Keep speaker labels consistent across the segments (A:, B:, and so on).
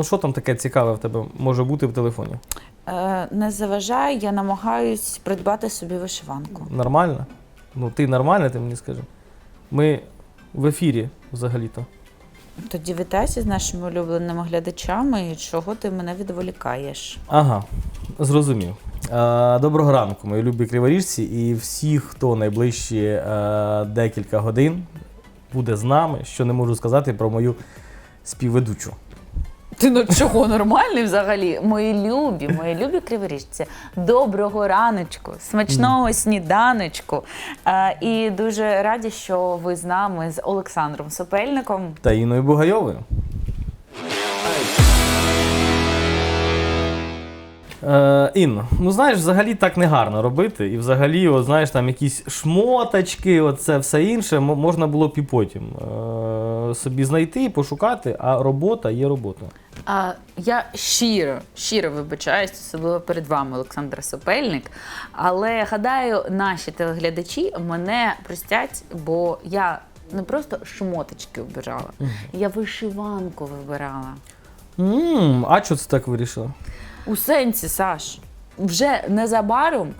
A: ну що там таке цікаве в тебе може бути в телефоні?
B: Е, Не заважає, я намагаюсь придбати собі вишиванку.
A: Нормально? Ну, ти нормальна, ти мені скажи. Ми в ефірі взагалі-то.
B: Тоді вітайся з нашими улюбленими глядачами. І чого ти мене відволікаєш?
A: Ага, зрозумів. Е, Доброго ранку, мої любі криворіжці, і всі, хто найближчі е, декілька годин буде з нами, що не можу сказати про мою співведучу.
B: Ти ну чого нормальний взагалі? Мої любі, мої любі криворіжці. Доброго раночку, смачного сніданочку. Е, і дуже раді, що ви з нами з Олександром Сопельником.
A: Та Іною Бугайовою. Е, Інно, ну знаєш, взагалі так не гарно робити. І взагалі, от, знаєш, там якісь шмоточки, оце все інше можна було б і потім е, собі знайти, пошукати, а робота є робота.
B: А я щиро, щиро вибачаюсь, особливо перед вами, Олександр Сопельник. Але гадаю, наші телеглядачі мене простять, бо я не просто шмоточки обирала, я вишиванку вибирала.
A: м а чого це так вирішила?
B: У сенсі, Саш, вже незабаром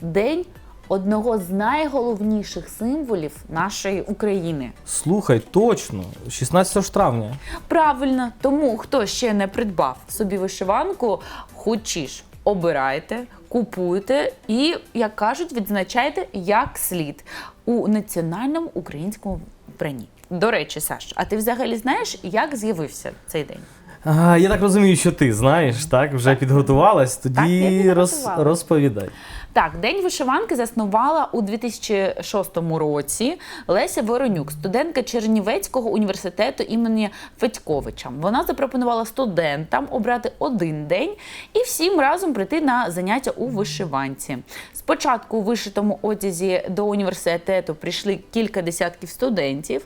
B: день одного з найголовніших символів нашої України.
A: Слухай, точно, 16 ж травня.
B: Правильно, тому хто ще не придбав собі вишиванку, хочеш обирайте, купуйте і, як кажуть, відзначайте як слід у національному українському вбранні. До речі, Саш, а ти взагалі знаєш, як з'явився цей день?
A: А, я так розумію, що ти знаєш, так? Вже підготувалась,
B: Так,
A: тоді роз, розповідай.
B: Так, День вишиванки заснувала у 2006 році Леся Воронюк, студентка Чернівецького університету імені Федьковича. Вона запропонувала студентам обрати один день і всім разом прийти на заняття у вишиванці. Спочатку у вишитому одязі до університету прийшли кілька десятків студентів,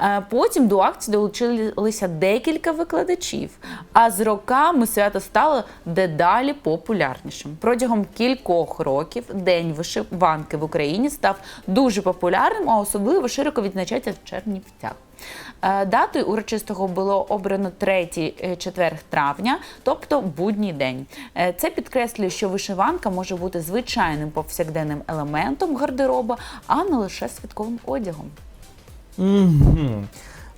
B: е, потім до акції долучилися декілька викладачів. А з роками свято стало дедалі популярнішим. Протягом кількох років День вишиванки в Україні став дуже популярним, а особливо широко відзначається в Чернівцях. Е, Датою урочистого було обрано 3-4 травня, тобто будній день. Е, Це підкреслює, що вишиванка може бути звичайним повсякденним елементом гардероба, а не лише святковим одягом.
A: Угу.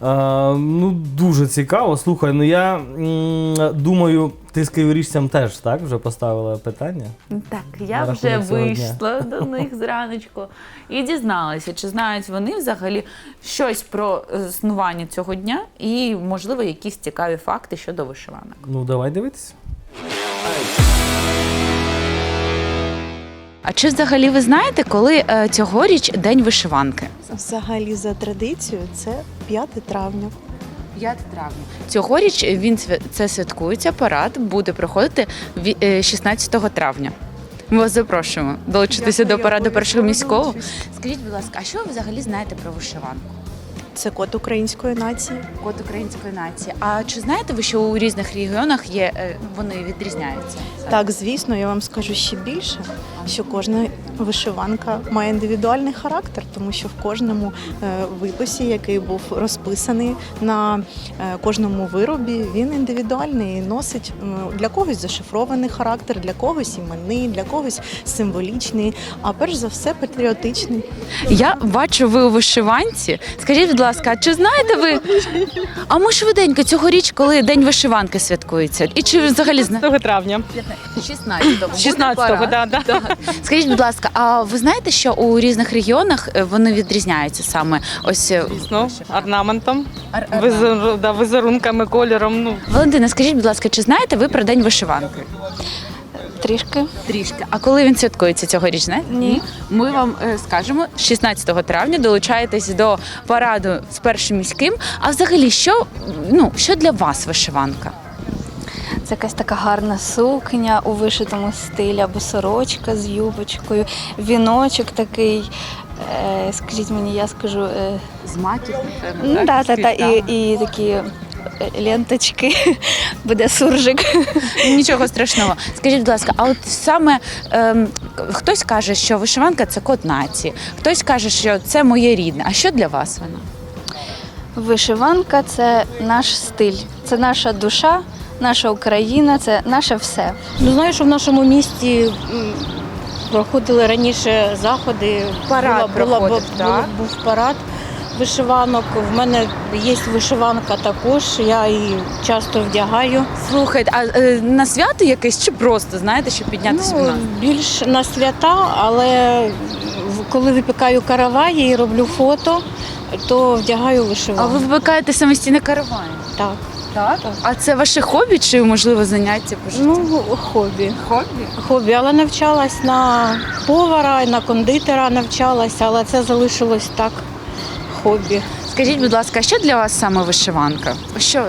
A: А, ну, дуже цікаво. Слухай, ну я м, думаю, ти з криворіжцям теж так вже поставила питання.
B: Так,
A: На
B: я
A: рахунок
B: вже
A: цього дня.
B: вийшла до них зраночку і дізналася, чи знають вони взагалі щось про існування цього дня і, можливо, якісь цікаві факти щодо вишиванок.
A: Ну, давай дивитися.
B: А чи взагалі ви знаєте, коли е, цьогоріч день вишиванки?
C: Взагалі, за традицією, це 5 травня.
B: 5 травня. Цьогоріч він свя- це святкується, парад буде проходити ві- е, 16 травня. Ми вас запрошуємо долучитися
C: Дякую,
B: до
C: я
B: параду першого міського.
C: долучусь.
B: Скажіть, будь ласка, а що ви взагалі знаєте про вишиванку?
C: Це код української нації.
B: Код української нації. А чи знаєте ви, що у різних регіонах є е, вони відрізняються?
C: Так, звісно, я вам скажу ще більше, що кожна вишиванка має індивідуальний характер, тому що в кожному е, виписі, який був розписаний на е, кожному виробі, він індивідуальний і носить м, для когось зашифрований характер, для когось іменний, для когось символічний, а перш за все патріотичний.
B: Я бачу, ви у вишиванці. Скажіть, будь ласка, а чи знаєте ви? А ми швиденько цьогоріч, коли день вишиванки святкується? І чи взагалі знаєте?
D: 16 травня.
B: 16-го.
D: 16-го, да, да.
B: Скажіть, будь ласка, а ви знаєте, що у різних регіонах е, вони відрізняються саме ось е,
D: Ну, орнаментом, визер, да, визерунками, кольором. Ну,
B: Валентина, скажіть, будь ласка, чи знаєте ви про день вишиванки?
C: Трішки.
B: Трішки. А коли він святкується цьогоріч, знаєте?
C: Ні.
B: Ми вам е, скажемо 16 травня долучаєтесь до параду з першим міським. А взагалі, що, ну, що для вас вишиванка?
E: Це якась така гарна сукня у вишитому стилі, або сорочка з юбочкою, віночок такий. Е, скажіть мені, я скажу. Е,
B: З маків,
E: ну, да, та, та, і, і такі ленточки, буде суржик.
B: Нічого страшного. Скажіть, будь ласка, а от саме ем, хтось каже, що вишиванка це код нації, хтось каже, що це моє рідне. А що для вас вона?
E: Вишиванка це наш стиль, це наша душа, наша Україна, це наше все.
F: Ну, знаю, що в нашому місті м, проходили раніше заходи.
B: Парад проходив,
F: бу-
B: так?
F: був парад вишиванок. В мене є вишиванка також, я її часто вдягаю.
B: Слухайте, а е, на свято якесь чи просто знаєте, щоб підняти свій
F: Ну, більш на свята, але коли випікаю караваї і роблю фото, то вдягаю вишиванку.
B: А ви вибикаєте самостійне каравані?
F: Так.
B: Так. А це ваше хобі чи можливо заняття по життю?
F: Ну, хобі.
B: хобі.
F: Хобі, але навчалась на повара, на кондитера навчалась, але це залишилось так хобі.
B: Скажіть, будь ласка, що для вас саме вишиванка? Що?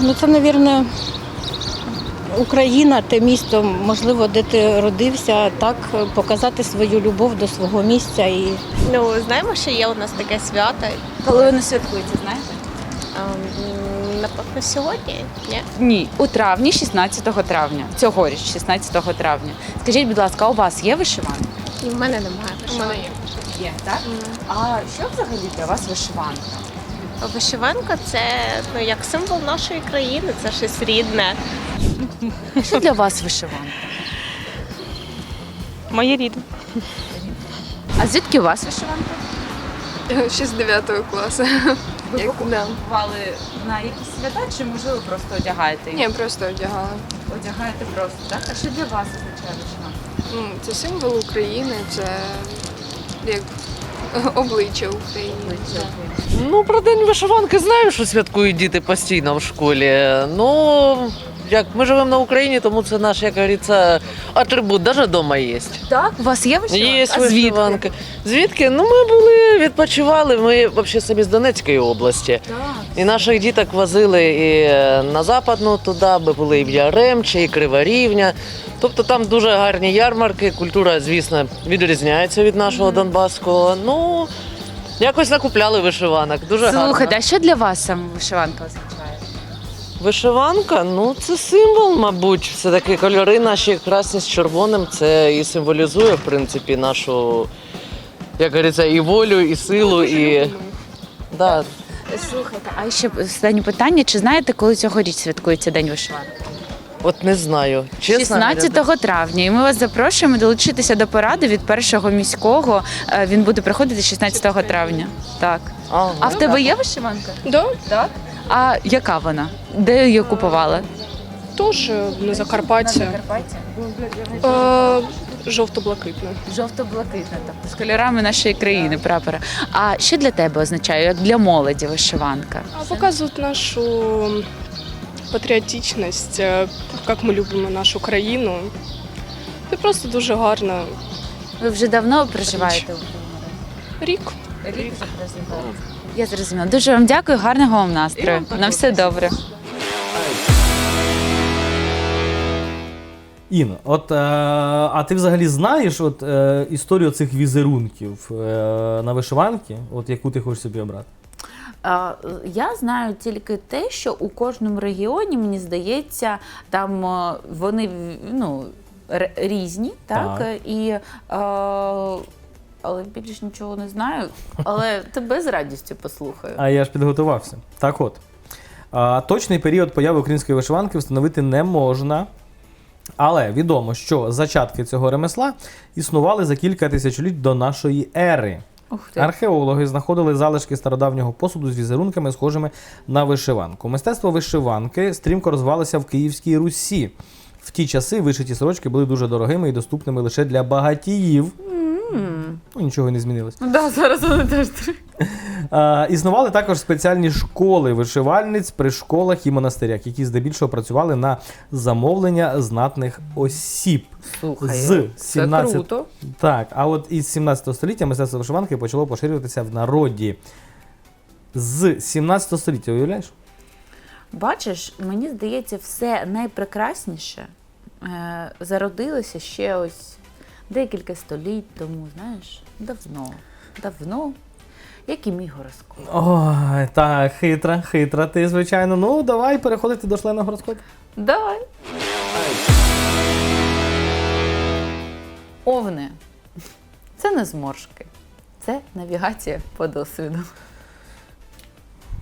F: Ну це, мабуть, Україна, те місто, можливо, де ти родився, так показати свою любов до свого місця і
G: Ну, знаємо, що є у нас таке свято.
B: Коли ви не святкуєте, знаєте?
G: Ем, Напевно, сьогодні? Ні?
B: Ні, у травні, 16 травня. Цьогоріч, 16 травня. Скажіть, будь ласка, у вас є вишиванка?
G: Ні, в мене немає вишиванки.
B: Є, так? А що взагалі для вас вишиванка?
G: Вишиванка це ну, як символ нашої країни, це щось рідне.
B: Що для вас вишиванка?
D: Моє рідне.
B: А звідки у вас вишиванка?
H: Ще з 9 класу.
B: Ви
H: Як- да.
B: купували на якісь свята, чи можливо просто одягаєте? їх?
H: Ні, просто одягала.
B: Одягаєте просто, так? А що для вас означає вишиванка?
H: Ну, це символ України, це як обличчя України.
I: Ну, про день вишиванки знаю, що святкують діти постійно в школі. Ну, як ми живемо на Україні, тому це наш, як говориться, атрибут, навіть вдома є.
B: Так, у вас є вишиванка?
I: Є
B: А
I: вишиванки. Звідки? Ну, ми були, відпочивали. Ми взагалі самі з Донецької області.
B: Так.
I: І наших діток возили і на западну туди, ми були і в Яремче, і Криворівня. Тобто там дуже гарні ярмарки. Культура, звісно, відрізняється від нашого Донбаського. Ну, якось накупляли вишиванок. Дуже гарно.
B: Слухайте, а що для вас саме вишиванка означає?
I: Вишиванка, ну це символ, мабуть. Все таки кольори наші красні з червоним. Це і символізує, в принципі, нашу, як говориться, і волю, і силу, і. Да.
B: Слухайте, а ще останнє питання: чи знаєте, коли цьогоріч святкується День вишиванки?
I: От не знаю. Чесно
B: 16
I: говоря,
B: травня. І ми вас запрошуємо долучитися до поради від першого міського. Е, Він буде приходити 16 травня. Так.
I: Ага.
B: А в тебе є вишиванка?
H: Да,
B: Так. А яка вона? Де її купувала?
H: теж на Закарпаття. Е, Жовто-блакитне.
B: Жовто-блакитна, тобто з кольорами нашої країни, прапора. А що для тебе означає, як для молоді вишиванка?
H: А показують нашу патріотичність, е, як ми любимо нашу країну. Це просто дуже гарно.
B: Ви вже давно проживаєте у
H: Рік.
B: Рік вже проживаєте. Я зрозуміла. Дуже вам дякую, гарного вам настрою. На все добре.
A: Інно, от е, а ти взагалі знаєш от, е, історію цих візерунків е, на вишиванки, от яку ти хочеш собі обрати?
B: А, Я знаю тільки те, що у кожному регіоні, мені здається, там е, вони ну, р- різні, так?
A: Так.
B: І, е, але більш нічого не знаю. Але тебе з радістю послухаю.
A: А я ж підготувався. Так от. А, точний період появи української вишиванки встановити не можна. Але відомо, що зачатки цього ремесла існували за кілька тисячоліть до нашої ери.
B: Ух ти.
A: Археологи знаходили залишки стародавнього посуду з візерунками, схожими на вишиванку. Мистецтво вишиванки стрімко розвивалося в Київській Русі. В ті часи вишиті сорочки були дуже дорогими і доступними лише для багатіїв. Ну, нічого не змінилось.
B: Да, зараз вони теж.
A: А, існували також спеціальні школи вишивальниць при школах і монастирях, які здебільшого працювали на замовлення знатних осіб.
B: Слухай,
A: З
B: це круто.
A: Так, а от із 17 століття мистецтво вишиванки почало поширюватися в народі. З 17 століття, уявляєш?
B: Бачиш, мені здається, все найпрекрасніше е, зародилося ще ось декілька століть тому, знаєш, давно. Давно. як і мій гороскоп.
A: Ой, так, хитра, хитра ти, звичайно. Ну, давай переходити до члена гороскопу.
B: Давай. Овни. Це не зморшки. Це навігація по досвіду.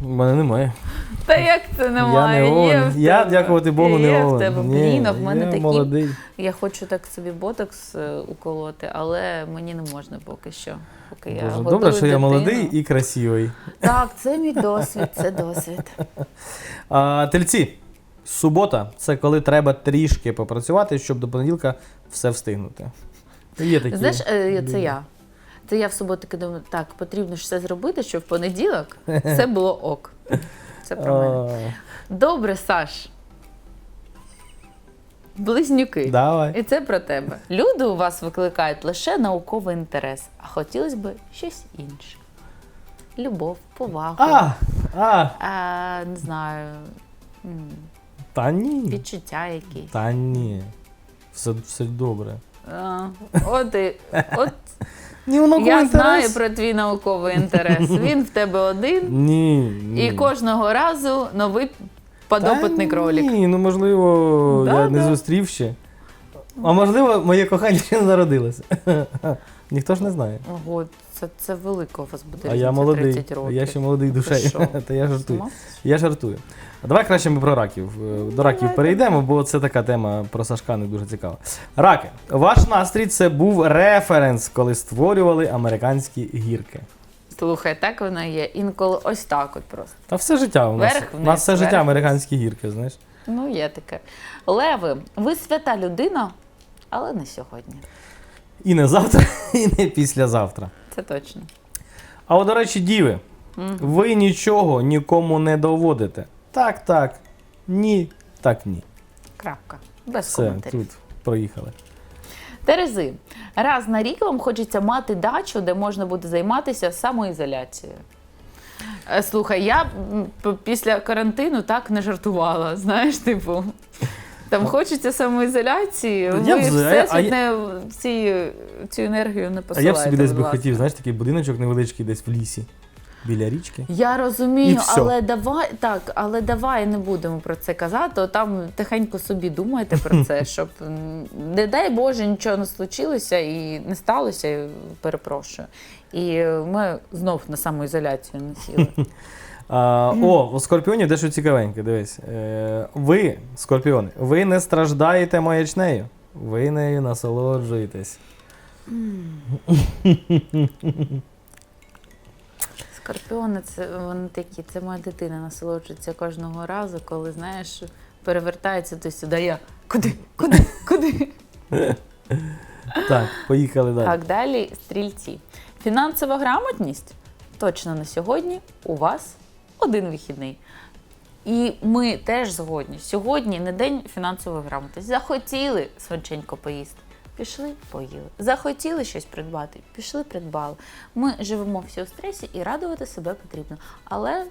A: У мене немає.
B: Та як це немає?
A: я не
B: Є
A: овен.
B: в
A: Я,
B: тебе.
A: дякувати Богу, не
B: Є
A: овен.
B: в тебе.
A: Ні,
B: Блін, а в мене
A: я
B: такі.
A: молодий.
B: Я хочу так собі ботокс е, уколоти, але мені не можна поки що. Поки я
A: Боже,
B: годую
A: добре, що я
B: дитину.
A: молодий і красивий.
B: Так, це мій досвід, це досвід.
A: А, тельці. Субота це коли треба трішки попрацювати, щоб до понеділка все встигнути. Є такі.
B: Знаєш, е, це я. Це я в суботу таки думаю, так, потрібно ж все зробити, щоб в понеділок все було ок. Це про мене. Добре, Саш. Близнюки.
A: Давай.
B: І це про тебе. Люди у вас викликають лише науковий інтерес, а хотілося б щось інше. Любов, повагу,
A: А, а,
B: а, не знаю, м,
A: та ні.
B: відчуття якісь.
A: Та ні. Все, все добре.
B: А, от і, от
A: Ні, воно
B: я знаю про твій науковий інтерес. Він в тебе один,
A: Ні, ні.
B: і кожного разу новий подопитний
A: Та
B: кролік.
A: Ні, ну можливо,
B: Да,
A: я не
B: да.
A: зустрів ще. А можливо, моє кохання ще не народилося. Ніхто ж не знає.
B: Ого, це, це велико у вас буде
A: А я молодий.
B: 30
A: а
B: років.
A: Я ще молодий душею.
B: що?
A: Та я жартую.
B: Сама?
A: Я жартую. А давай краще ми про раків. Е, До раків перейдемо, бо це така тема про Сашка не дуже цікава. Раки. Ваш настрій це був референс, коли створювали американські гірки.
B: Слухай, так воно є. Інколи ось так от просто.
A: Та все життя у нас.
B: Вверх-вниз,
A: у нас все життя американські гірки, знаєш.
B: Ну, є таке. Леви, ви свята людина, але не сьогодні.
A: І не завтра, і не післязавтра.
B: Це точно.
A: А от, до речі, діви, ви нічого нікому не доводите. Так, так. Ні, так ні.
B: Крапка. Без
A: Все,
B: коментарів.
A: тут проїхали.
B: Терези, раз на рік вам хочеться мати дачу, де можна буде займатися самоізоляцією. Е, Слухай, я м, п- після карантину так не жартувала. Знаєш, типу. Там хочеться самоізоляції,
A: Я
B: ви
A: я-
B: все
A: а я-
B: не ці, цю енергію не
A: А
B: посилаєте.
A: я б собі десь
B: будь
A: би
B: ласка.
A: хотів, знаєш, такий будиночок невеличкий десь в лісі, біля річки.
B: Я
A: І
B: розумію, але давай так, але давай не будемо про це казати. Там тихенько собі думайте про це, щоб не дай Боже нічого не случилося і не сталося. і Перепрошую. І ми знов на самоізоляцію не сіли.
A: А, о, у скорпіонів дещо цікавеньке, дивись. Е, ви, скорпіони, ви не страждаєте маячнею. Ви нею насолоджуєтесь.
B: Скорпіони, це вони такі, це моя дитина насолоджується кожного разу, коли знаєш, перевертається то сюди. Я куди? Куди? Куди?
A: Так, поїхали далі.
B: Так, далі стрільці. Фінансова грамотність точно на сьогодні у вас один вихідний. І ми теж згодні. Сьогодні не день фінансової грамотності. Захотіли свинченько поїсти. Пішли, поїли. Захотіли щось придбати, пішли, придбали. Ми живемо всі у стресі і радувати себе потрібно. Але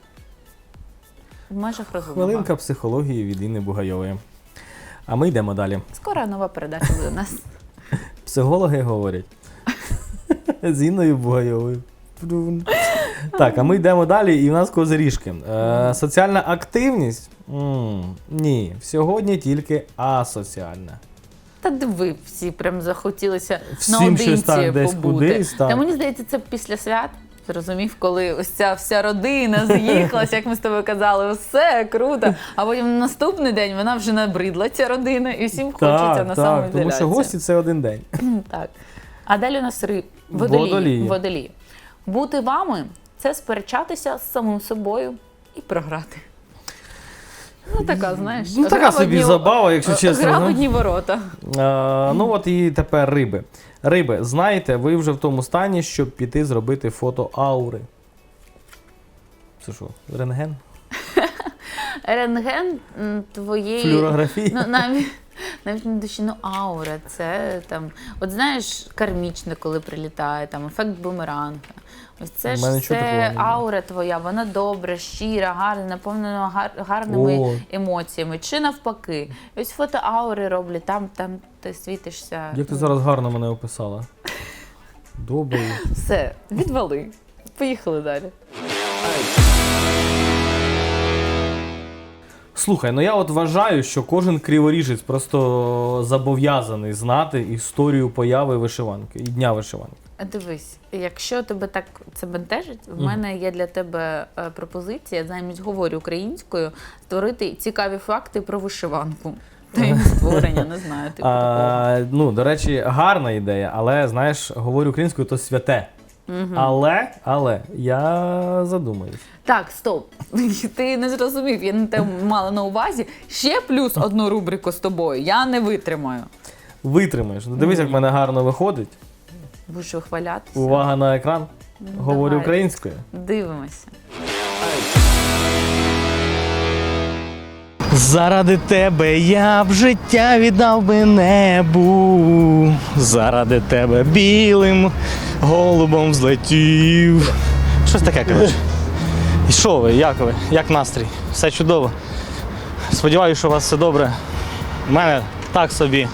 B: в межах розумного.
A: Хвилинка психології від Інни Бугайової. А ми йдемо далі.
B: Скоро нова передача буде у нас.
A: Психологи говорять. З Інною Бугайовою. Так, а ми йдемо далі, і в нас козиріжки. Е, соціальна активність? М, ні, сьогодні тільки асоціальна.
B: Та диви, всі прям захотілося
A: Всім
B: наодинці
A: щось так десь
B: побути.
A: кудись, так.
B: Та мені здається, це після свят. Зрозумів, коли ось ця вся родина з'їхалася, як ми з тобою казали, все круто. А потім на наступний день вона вже набридла ця родина, і всім хочеться на
A: так, тому що гості це один день.
B: Так. А далі у нас ри... водолії.
A: Водолії.
B: водолії. Бути вами це сперечатися з самим собою і програти. Ну, така, знаєш.
A: Ну, така
B: гра
A: собі забава, якщо чесно. Ну.
B: одні ворота.
A: А, ну от і тепер риби. Риби, знаєте, ви вже в тому стані, щоб піти зробити фото аури. Це що, рентген?
B: Рентген м, твоєї.
A: Флюорографія?
B: Ну, навіть, навіть не душі, ну аура, це там. От знаєш, кармічне, коли прилітає, там ефект бумеранга. Ось це ж це аура твоя, вона добра, щира, гарна, наповнена гар- гарними
A: О.
B: емоціями. Чи навпаки. Ось фото аури роблять, там, там ти світишся.
A: Як ти зараз гарно мене описала? Добре.
B: Все, відвали. Поїхали далі.
A: Слухай, ну я от вважаю, що кожен криворіжець просто зобов'язаний знати історію появи вишиванки і дня вишиванки.
B: Дивись, якщо тебе так це бентежить, в мене є для тебе е, пропозиція замість говорю українською створити цікаві факти про вишиванку. Та їм створення, не знаю. Типу такого.
A: А, ну, до речі, гарна ідея, але знаєш, говорю українською, то святе. Але, але я задумаюсь.
B: Так, стоп. Ти не зрозумів, я не те мала на увазі. Ще плюс одну рубрику з тобою. Я не витримаю.
A: Витримаєш. Ну, Дивись, як в мене гарно виходить.
B: Будеш вихвалятися.
A: Увага на екран.
B: Ну,
A: Говорю
B: давай.
A: українською.
B: Дивимося.
J: Заради тебе я б життя віддав би небу. Заради тебе білим голубом злетів. Щось таке, коротше. І що ви, як ви? Як настрій? Все чудово. Сподіваюся, що у вас все добре. У мене так собі.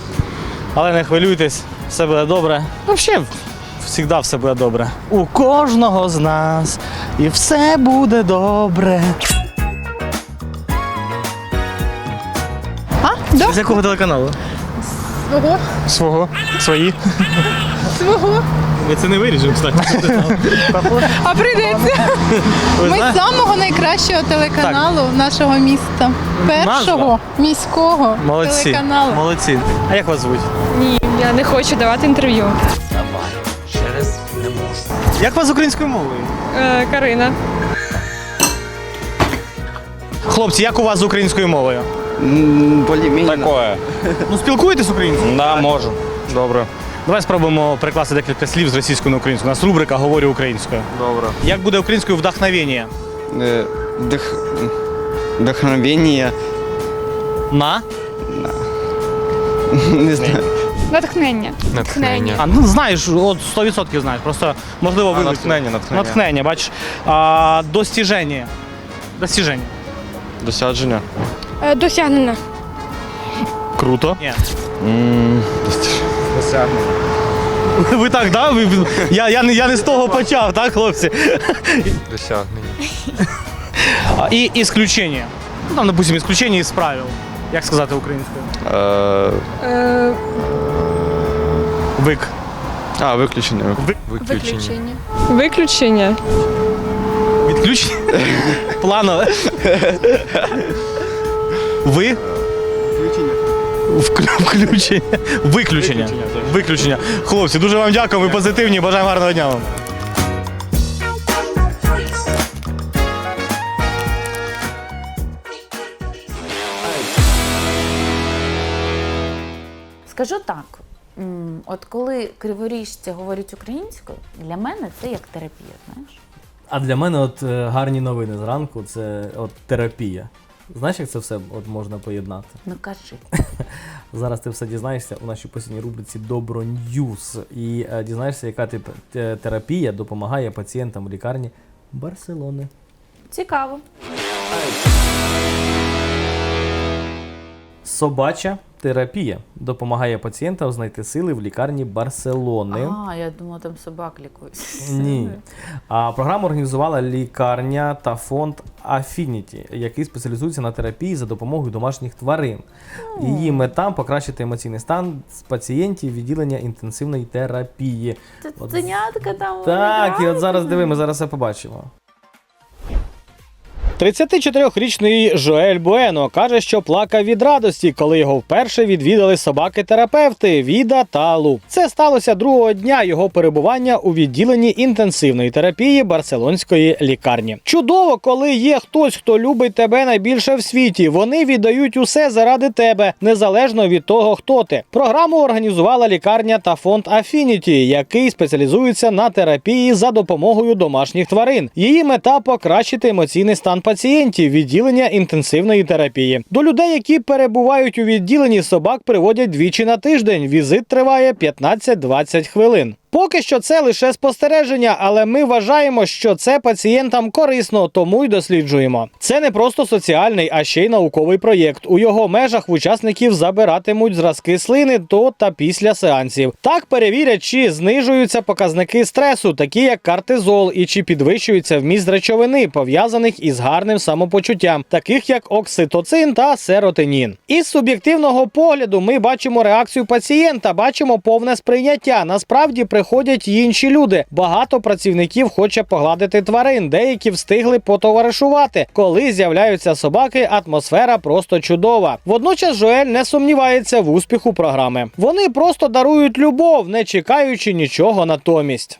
J: Але не хвилюйтесь, все буде добре. Взагалі, завжди все буде добре. У кожного з нас і все буде добре.
C: А? Да?
J: З якого телеканалу?
C: Свого?
J: Свого. Свої.
C: Свого.
J: Ми це не виріжемо, кстати.
C: А прийдеться.
J: Ви
C: Ми
J: знаєте?
C: з самого найкращого телеканалу нашого міста. Першого
J: Назва?
C: міського
J: Молодці.
C: телеканалу.
J: Молодці. А як вас звуть?
D: Ні, я не хочу давати інтерв'ю.
J: Як вас з українською мовою?
D: Е, Карина.
J: Хлопці, як у вас з українською мовою?
K: Такое.
J: Ну, спілкуєтесь українською?
K: Да, можу. Добре.
J: Давай спробуємо прикласти декілька слів з російської на українську. У нас рубрика Говорю українською.
K: Добре.
J: Як буде українською вдохновення?
K: Вдохновення.
J: На?
K: Не знаю.
H: Натхнення.
K: Натхнення.
J: А, ну знаєш, от 100% знаєш. Просто можливо
K: А,
J: вилучити.
K: натхнення, натхнення.
J: Натхнення, бачиш. А, достіження. Достіження.
K: Досядження.
H: Досягнення.
J: Круто. Ні.
K: Досягнення.
J: Ви так, да? Ви, я, я, не, я не з того почав, так, хлопці?
K: Досягнення.
J: А, І ісключення. Ну, там, допустим, исключение із правил. Як сказати українською?
K: Е,
J: Вик.
K: А, виключення.
J: Ви-
K: Виключення.
D: Виключення.
J: Відключення? Планове. Ви? Вклю- Включення. Виключення. Виключення. Хлопці, дуже вам дякую, ви позитивні, бажаємо гарного дня вам.
B: Скажу так. От коли криворіжці говорять українською, для мене це як терапія, знаєш?
A: А для мене от е, гарні новини зранку це от терапія. Знаєш, як це все от можна поєднати?
B: Ну кажи.
A: Зараз ти все дізнаєшся у нашій постійній рубриці Добро Ньюс. І е, дізнаєшся, яка тип, терапія допомагає пацієнтам у лікарні Барселони.
B: Цікаво.
A: Собача терапія допомагає пацієнтам знайти сили в лікарні Барселони.
B: А, я думала, там собак лікують.
A: Ні. А програму організувала лікарня та фонд Affinity, який спеціалізується на терапії за допомогою домашніх тварин. Її мета покращити емоційний стан з пацієнтів відділення інтенсивної терапії.
B: Це
A: От
B: там.
A: Так, і от зараз диви, ми зараз все побачимо.
J: 34-річний Жоель Буено каже, що плакав від радості, коли його вперше відвідали собаки-терапевти Віда та Лу. Це сталося другого дня його перебування у відділенні інтенсивної терапії барселонської лікарні. Чудово, коли є хтось, хто любить тебе найбільше в світі. Вони віддають усе заради тебе, незалежно від того, хто ти. Програму організувала лікарня та фонд Affinity, який спеціалізується на терапії за допомогою домашніх тварин. Її мета покращити емоційний стан пацієнтів відділення інтенсивної терапії. До людей, які перебувають у відділенні собак, приводять двічі на тиждень. Візит триває 15-20 хвилин.
A: Поки що це лише спостереження, але ми вважаємо, що це пацієнтам корисно, тому й досліджуємо. Це не просто соціальний, а ще й науковий проєкт. У його межах учасників забиратимуть зразки слини до та після сеансів. Так перевірять, чи знижуються показники стресу, такі як кортизол, і чи підвищується вміст речовини, пов'язаних із гарним самопочуттям, таких як окситоцин та серотонін. Із суб'єктивного погляду ми бачимо реакцію пацієнта, бачимо повне сприйняття. Насправді приходять інші люди. Багато працівників хоче погладити тварин, деякі встигли потоваришувати. Коли з'являються собаки, атмосфера просто чудова. Водночас Жоель не сумнівається в успіху програми. Вони просто дарують любов, не чекаючи нічого натомість.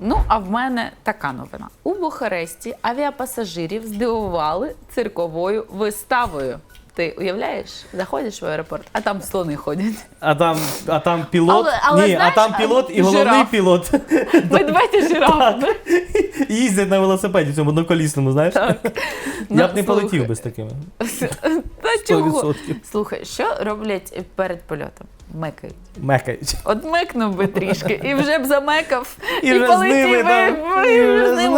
B: Ну, а в мене така новина. У Бухаресті авіапасажирів здивували цирковою виставою. Ти уявляєш, заходиш в аеропорт, а там слони ходять.
L: А там, а там пілот.
B: Але- але
L: Ні,
B: знаєш,
L: а там пілот і головний
B: жираф.
L: пілот.
B: Медведь жираф.
L: Так. їздять на велосипеді цьому одноколісному, знаєш?
B: Так.
L: Я
B: Ну,
L: б не
B: слухай.
L: полетів би з такими.
B: Та чого?
L: 100%.
B: Слухай, що роблять перед польотом? Мекають.
L: Мекають.
B: От мекнув би трішки, і вже б замекав,
L: І
B: і вже з ними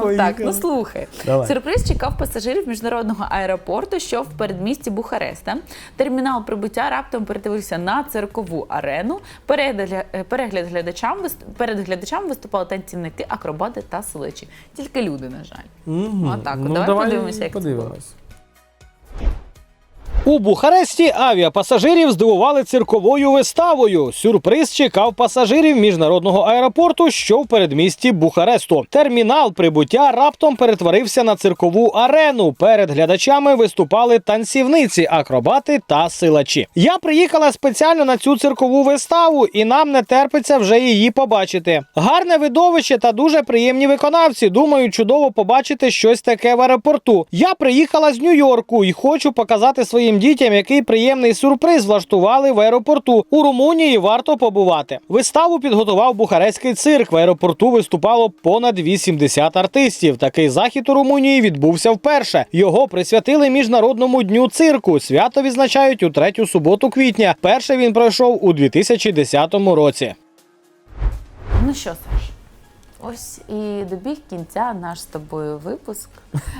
L: поїхали.
B: Так, ну слухай.
L: Давай.
B: Сюрприз чекав пасажирів міжнародного аеропорту, що в передмісті Бухареста. Термінал прибуття раптом перетворився на циркову арену. Перегляд, перегляд глядачам перед глядачами виступали танцівники, акробати та силачі. Тільки люди, на жаль.
L: Мгм.
B: Отак.
L: Ну,
B: Давай
L: давай
B: подивимося, як це було.
A: У Бухаресті авіапасажирів здивували цирковою виставою. Сюрприз чекав пасажирів міжнародного аеропорту, що в передмісті Бухаресту. Термінал прибуття раптом перетворився на циркову арену. Перед глядачами виступали танцівниці, акробати та силачі. Я приїхала спеціально на цю циркову виставу, і нам не терпиться вже її побачити. Гарне видовище та дуже приємні виконавці. Думаю, чудово побачити щось таке в аеропорту. Я приїхала з Нью-Йорку і хочу показати своїм дітям, який приємний сюрприз влаштували в аеропорту. У Румунії варто побувати. Виставу підготував Бухарестський цирк. В аеропорту виступало понад 80 артистів. Такий захід у Румунії відбувся вперше. Його присвятили міжнародному дню цирку. Свято відзначають у третю суботу квітня. Перше він пройшов у 2010 році.
B: Ну що, Саш, ось і добіг кінця наш з тобою випуск.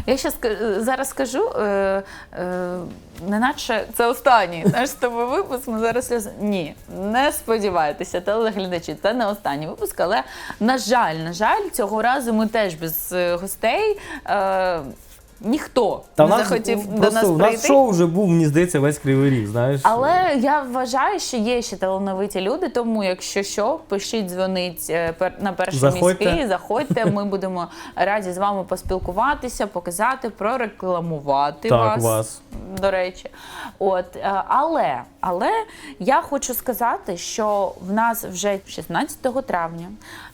B: Я ще зараз скажу, е, е, неначе це останній наш з тобою випуск. Ми зараз ні, не сподівайтеся, телеглядачі, це не останній випуск, але на жаль, на жаль, цього разу ми теж без е, гостей. Е, Ніхто
L: Та
B: не
L: нас
B: захотів до нас
L: у нас шоу вже був, мені здається, весь кривий ріг, знаєш.
B: Але я вважаю, що є ще талановиті люди, тому якщо що, пишіть, дзвонить е, на перший
L: Заходьте.
B: міський, заходьте. Ми будемо раді з вами поспілкуватися, показати, прорекламувати
L: Так,
B: вас,
L: вас.
B: До речі, от е, але, але я хочу сказати, що в нас вже 16 травня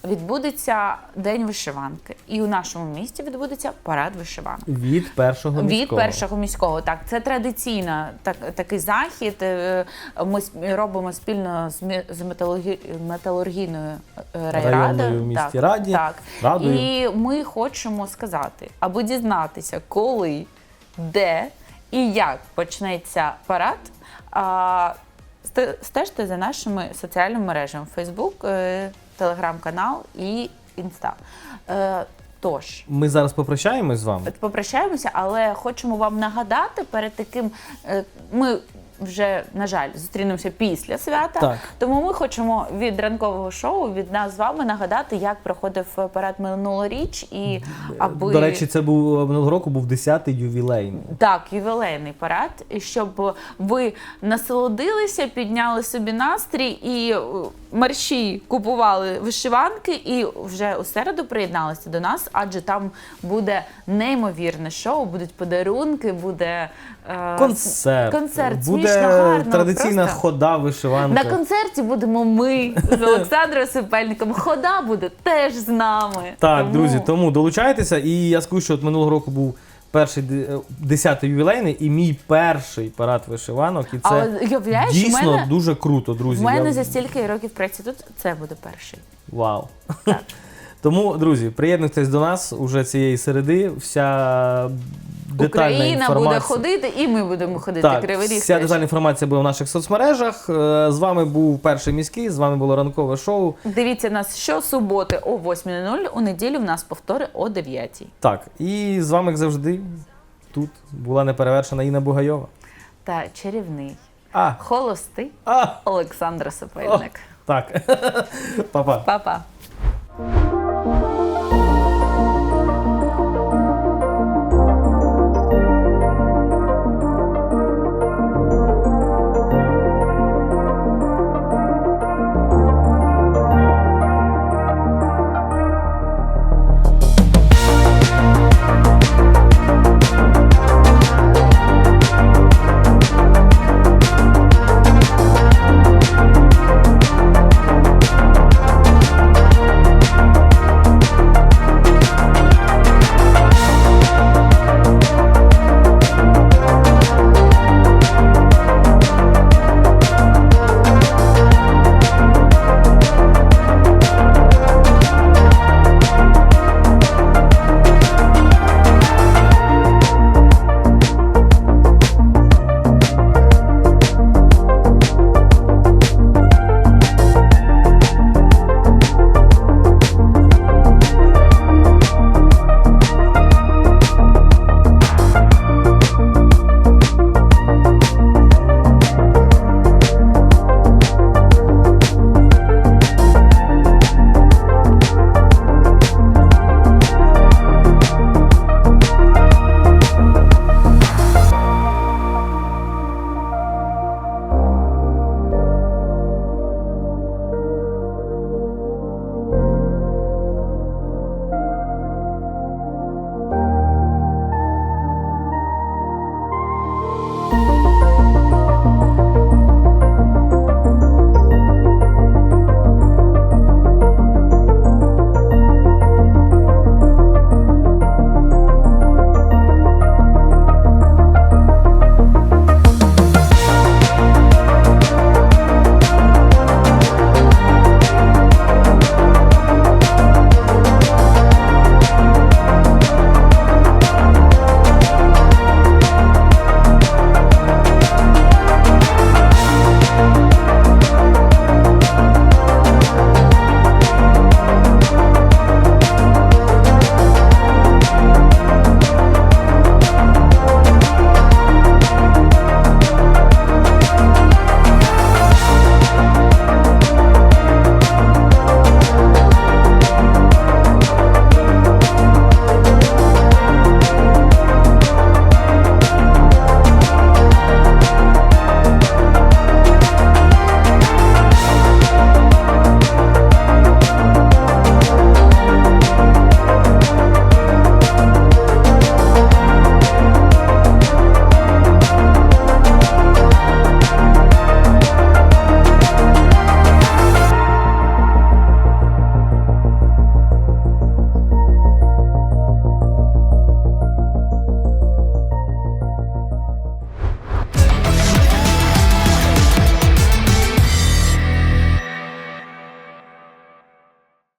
B: відбудеться день вишиванки, і у нашому місті відбудеться парад вишиванок.
L: Від першого
B: Від
L: міського.
B: першого міського, так це традиційна так, такий захід. Е, Ми робимо спільно з, з металургі, металургійною е.
L: Районною в місті
B: так,
L: Раді,
B: Так.
L: Радою.
B: І ми хочемо сказати, аби дізнатися, коли, де і як почнеться парад. А, стежте за нашими соціальними мережами: Facebook, е, телеграм-канал і Інста. Тож.
L: Ми зараз попрощаємось з вами.
B: Попрощаємося, але хочемо вам нагадати перед таким. е, Ми вже, на жаль, зустрінемося після свята.
L: Так.
B: Тому ми хочемо від ранкового шоу від нас з вами нагадати, як проходив парад минулоріч, і аби
L: До речі, це був минулого року був 10-й ювілейний.
B: так, ювілейний парад, щоб ви насолодилися, підняли собі настрій і е, марші купували вишиванки, і вже у середу приєдналися до нас, адже там буде неймовірне шоу, будуть подарунки, буде е,
L: Концерт.
B: концерт
L: Буде
B: гарно,
L: традиційна
B: просто.
L: хода вишиванка.
B: На концерті будемо ми з Олександром Сипельником. Хода буде теж з нами.
L: Так,
B: Тому-
L: друзі, тому долучайтеся. І я скажу, що от минулого року був перший е, 10-й ювілейний і мій перший парад вишиванок. І це
B: Але
L: дійсно
B: мене,
L: дуже круто, друзі.
B: в мене
L: Я-
B: за стільки років праці тут це буде перший.
L: Вау. Тому, друзі, приєднуйтесь до нас уже цієї середи. Вся
A: детальна
B: Україна
A: інформація.
B: буде ходити, і ми будемо ходити.
A: Так,
B: Кривий Ріг
A: вся детальна інформація буде в наших соцмережах. Е, З вами був перший міський, з вами було ранкове шоу.
B: Дивіться нас щосуботи о 8.00, у неділю в нас повтори о 9.00.
A: Так, і з вами, як завжди, тут була неперевершена Інна Бугайова.
B: Та чарівний,
A: А,
B: холостий
A: а,
B: Олександр Сапельник.
A: так. Па-па.
B: Па-па.